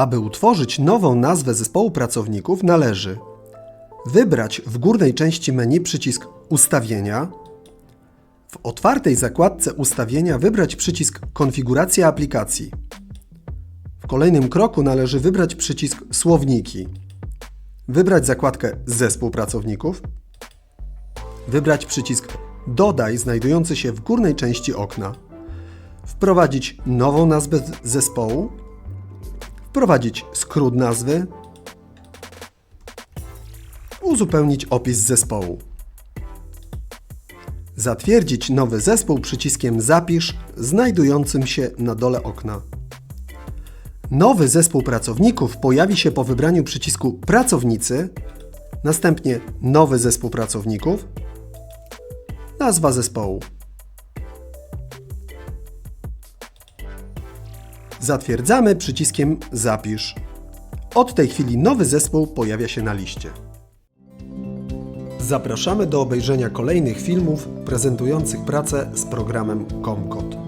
Aby utworzyć nową nazwę zespołu pracowników, należy wybrać w górnej części menu przycisk Ustawienia, w otwartej zakładce Ustawienia wybrać przycisk Konfiguracja aplikacji. W kolejnym kroku należy wybrać przycisk Słowniki, wybrać zakładkę Zespół pracowników, wybrać przycisk Dodaj znajdujący się w górnej części okna, wprowadzić nową nazwę zespołu, wprowadzić skrót nazwy, uzupełnić opis zespołu. Zatwierdzić nowy zespół przyciskiem Zapisz znajdującym się na dole okna. Nowy zespół pracowników pojawi się po wybraniu przycisku Pracownicy, następnie Nowy zespół pracowników, nazwa zespołu. Zatwierdzamy przyciskiem Zapisz. Od tej chwili nowy zespół pojawia się na liście. Zapraszamy do obejrzenia kolejnych filmów prezentujących pracę z programem Comcode.